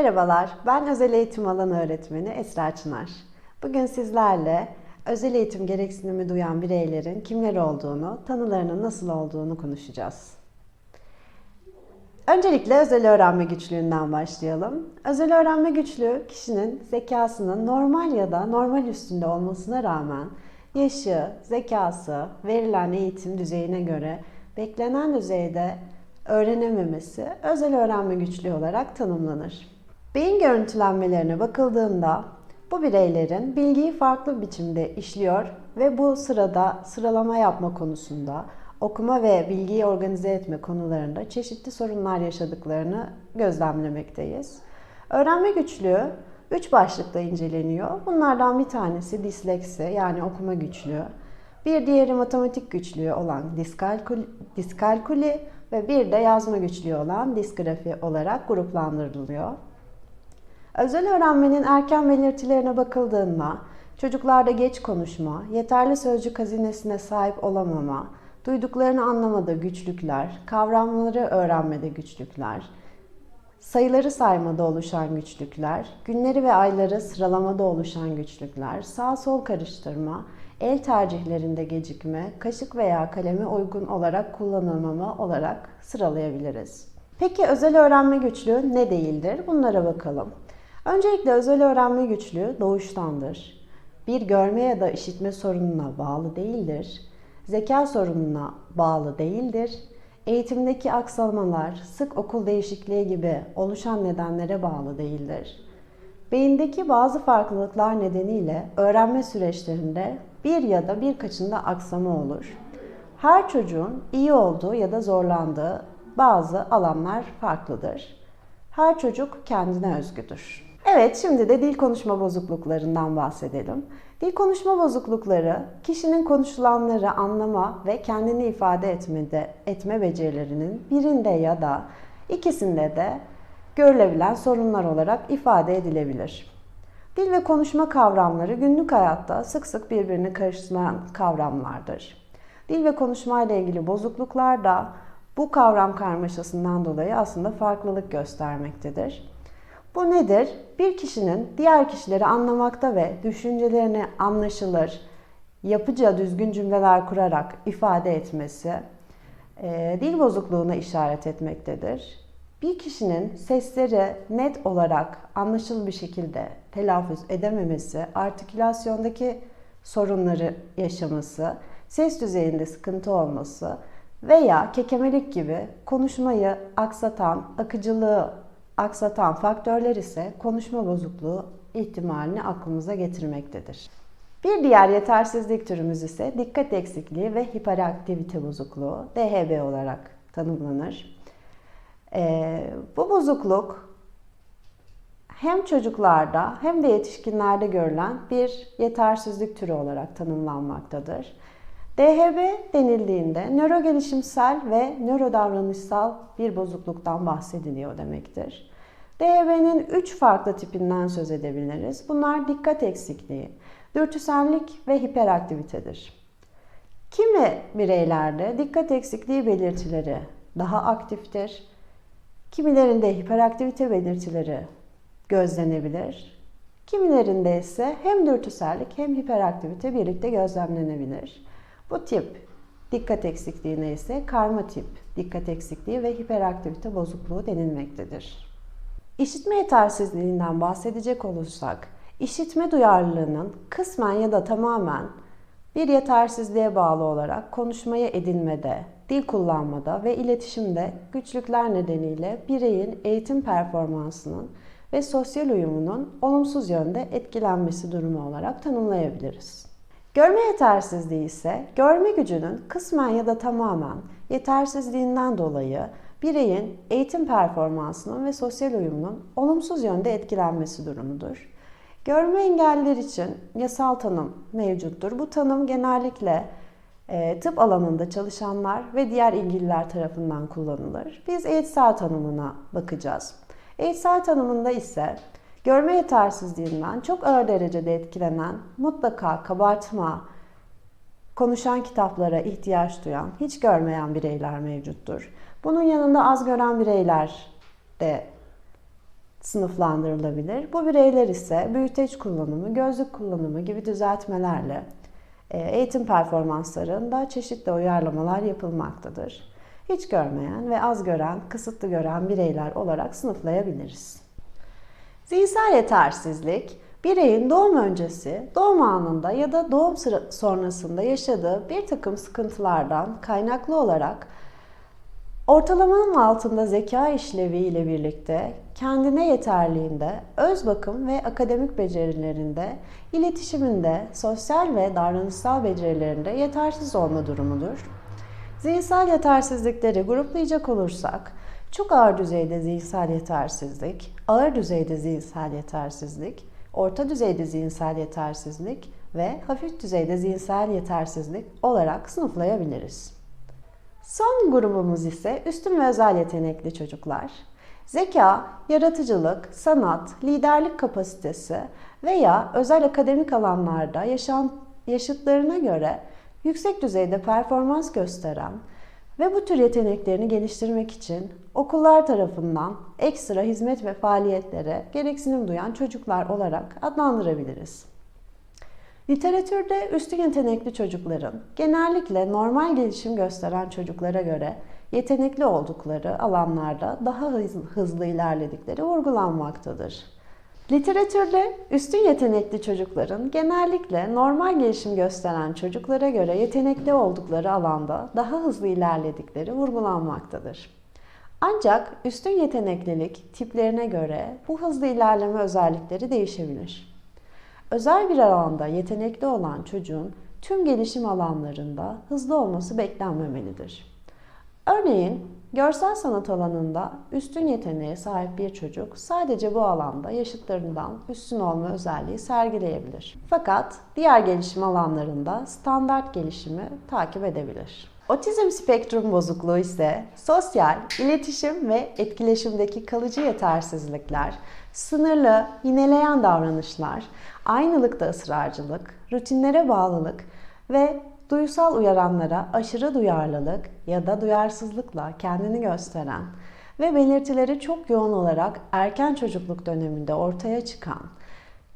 Merhabalar, ben özel eğitim alanı öğretmeni Esra Çınar. Bugün sizlerle özel eğitim gereksinimi duyan bireylerin kimler olduğunu, tanılarının nasıl olduğunu konuşacağız. Öncelikle özel öğrenme güçlüğünden başlayalım. Özel öğrenme güçlüğü kişinin zekasının normal ya da normal üstünde olmasına rağmen yaşı, zekası, verilen eğitim düzeyine göre beklenen düzeyde öğrenememesi özel öğrenme güçlüğü olarak tanımlanır. Beyin görüntülenmelerine bakıldığında bu bireylerin bilgiyi farklı biçimde işliyor ve bu sırada sıralama yapma konusunda, okuma ve bilgiyi organize etme konularında çeşitli sorunlar yaşadıklarını gözlemlemekteyiz. Öğrenme güçlüğü üç başlıkta inceleniyor. Bunlardan bir tanesi disleksi yani okuma güçlüğü. Bir diğeri matematik güçlüğü olan diskalkuli, diskalkuli ve bir de yazma güçlüğü olan disgrafi olarak gruplandırılıyor. Özel öğrenmenin erken belirtilerine bakıldığında çocuklarda geç konuşma, yeterli sözcük hazinesine sahip olamama, duyduklarını anlamada güçlükler, kavramları öğrenmede güçlükler, sayıları saymada oluşan güçlükler, günleri ve ayları sıralamada oluşan güçlükler, sağ sol karıştırma, el tercihlerinde gecikme, kaşık veya kaleme uygun olarak kullanılmama olarak sıralayabiliriz. Peki özel öğrenme güçlüğü ne değildir? Bunlara bakalım. Öncelikle özel öğrenme güçlüğü doğuştandır. Bir görme ya da işitme sorununa bağlı değildir. Zeka sorununa bağlı değildir. Eğitimdeki aksamalar, sık okul değişikliği gibi oluşan nedenlere bağlı değildir. Beyindeki bazı farklılıklar nedeniyle öğrenme süreçlerinde bir ya da birkaçında aksama olur. Her çocuğun iyi olduğu ya da zorlandığı bazı alanlar farklıdır. Her çocuk kendine özgüdür. Evet, şimdi de dil konuşma bozukluklarından bahsedelim. Dil konuşma bozuklukları, kişinin konuşulanları anlama ve kendini ifade etmede, etme becerilerinin birinde ya da ikisinde de görülebilen sorunlar olarak ifade edilebilir. Dil ve konuşma kavramları günlük hayatta sık sık birbirini karıştıran kavramlardır. Dil ve konuşma ile ilgili bozukluklar da bu kavram karmaşasından dolayı aslında farklılık göstermektedir. Bu nedir? Bir kişinin diğer kişileri anlamakta ve düşüncelerini anlaşılır, yapıcı düzgün cümleler kurarak ifade etmesi e, dil bozukluğuna işaret etmektedir. Bir kişinin sesleri net olarak anlaşılır bir şekilde telaffuz edememesi, artikülasyondaki sorunları yaşaması, ses düzeyinde sıkıntı olması veya kekemelik gibi konuşmayı aksatan, akıcılığı aksatan faktörler ise konuşma bozukluğu ihtimalini aklımıza getirmektedir. Bir diğer yetersizlik türümüz ise dikkat eksikliği ve hiperaktivite bozukluğu DHB olarak tanımlanır. Ee, bu bozukluk hem çocuklarda hem de yetişkinlerde görülen bir yetersizlik türü olarak tanımlanmaktadır. DHB denildiğinde nöro gelişimsel ve nöro davranışsal bir bozukluktan bahsediliyor demektir. DHB'nin 3 farklı tipinden söz edebiliriz. Bunlar dikkat eksikliği, dürtüsellik ve hiperaktivitedir. Kimi bireylerde dikkat eksikliği belirtileri daha aktiftir. Kimilerinde hiperaktivite belirtileri gözlenebilir. Kimilerinde ise hem dürtüsellik hem hiperaktivite birlikte gözlemlenebilir. Bu tip dikkat eksikliğine ise karma tip dikkat eksikliği ve hiperaktivite bozukluğu denilmektedir. İşitme yetersizliğinden bahsedecek olursak, işitme duyarlılığının kısmen ya da tamamen bir yetersizliğe bağlı olarak konuşmaya edinmede, dil kullanmada ve iletişimde güçlükler nedeniyle bireyin eğitim performansının ve sosyal uyumunun olumsuz yönde etkilenmesi durumu olarak tanımlayabiliriz. Görme yetersizliği ise görme gücünün kısmen ya da tamamen yetersizliğinden dolayı bireyin eğitim performansının ve sosyal uyumunun olumsuz yönde etkilenmesi durumudur. Görme engelliler için yasal tanım mevcuttur. Bu tanım genellikle e, tıp alanında çalışanlar ve diğer ilgililer tarafından kullanılır. Biz eğitsel tanımına bakacağız. Eğitsel tanımında ise görme yetersizliğinden çok ağır derecede etkilenen, mutlaka kabartma, konuşan kitaplara ihtiyaç duyan, hiç görmeyen bireyler mevcuttur. Bunun yanında az gören bireyler de sınıflandırılabilir. Bu bireyler ise büyüteç kullanımı, gözlük kullanımı gibi düzeltmelerle e, eğitim performanslarında çeşitli uyarlamalar yapılmaktadır. Hiç görmeyen ve az gören, kısıtlı gören bireyler olarak sınıflayabiliriz. Zihinsel yetersizlik, bireyin doğum öncesi, doğum anında ya da doğum sonrasında yaşadığı bir takım sıkıntılardan kaynaklı olarak ortalamanın altında zeka işlevi ile birlikte kendine yeterliğinde, öz bakım ve akademik becerilerinde, iletişiminde, sosyal ve davranışsal becerilerinde yetersiz olma durumudur. Zihinsel yetersizlikleri gruplayacak olursak, çok ağır düzeyde zihinsel yetersizlik, ağır düzeyde zihinsel yetersizlik, orta düzeyde zihinsel yetersizlik ve hafif düzeyde zihinsel yetersizlik olarak sınıflayabiliriz. Son grubumuz ise üstün ve özel yetenekli çocuklar. Zeka, yaratıcılık, sanat, liderlik kapasitesi veya özel akademik alanlarda yaşam, yaşıtlarına göre yüksek düzeyde performans gösteren ve bu tür yeteneklerini geliştirmek için okullar tarafından ekstra hizmet ve faaliyetlere gereksinim duyan çocuklar olarak adlandırabiliriz. Literatürde üstün yetenekli çocukların genellikle normal gelişim gösteren çocuklara göre yetenekli oldukları alanlarda daha hız- hızlı ilerledikleri vurgulanmaktadır. Literatürde üstün yetenekli çocukların genellikle normal gelişim gösteren çocuklara göre yetenekli oldukları alanda daha hızlı ilerledikleri vurgulanmaktadır. Ancak üstün yeteneklilik tiplerine göre bu hızlı ilerleme özellikleri değişebilir. Özel bir alanda yetenekli olan çocuğun tüm gelişim alanlarında hızlı olması beklenmemelidir. Örneğin görsel sanat alanında üstün yeteneğe sahip bir çocuk sadece bu alanda yaşıtlarından üstün olma özelliği sergileyebilir. Fakat diğer gelişim alanlarında standart gelişimi takip edebilir. Otizm spektrum bozukluğu ise sosyal, iletişim ve etkileşimdeki kalıcı yetersizlikler, sınırlı, yineleyen davranışlar, aynılıkta ısrarcılık, rutinlere bağlılık ve duysal uyaranlara aşırı duyarlılık ya da duyarsızlıkla kendini gösteren ve belirtileri çok yoğun olarak erken çocukluk döneminde ortaya çıkan,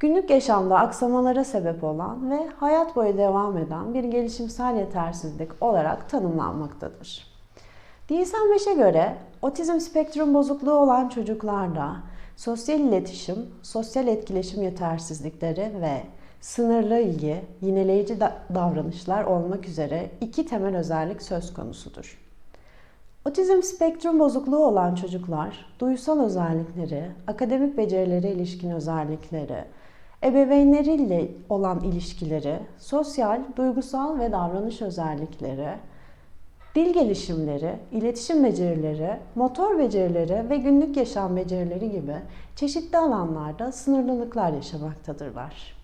günlük yaşamda aksamalara sebep olan ve hayat boyu devam eden bir gelişimsel yetersizlik olarak tanımlanmaktadır. DSM-5'e göre otizm spektrum bozukluğu olan çocuklarda sosyal iletişim, sosyal etkileşim yetersizlikleri ve sınırlı ilgi, yineleyici da- davranışlar olmak üzere iki temel özellik söz konusudur. Otizm spektrum bozukluğu olan çocuklar, duysal özellikleri, akademik becerilere ilişkin özellikleri, ebeveynleriyle olan ilişkileri, sosyal, duygusal ve davranış özellikleri, dil gelişimleri, iletişim becerileri, motor becerileri ve günlük yaşam becerileri gibi çeşitli alanlarda sınırlılıklar yaşamaktadırlar.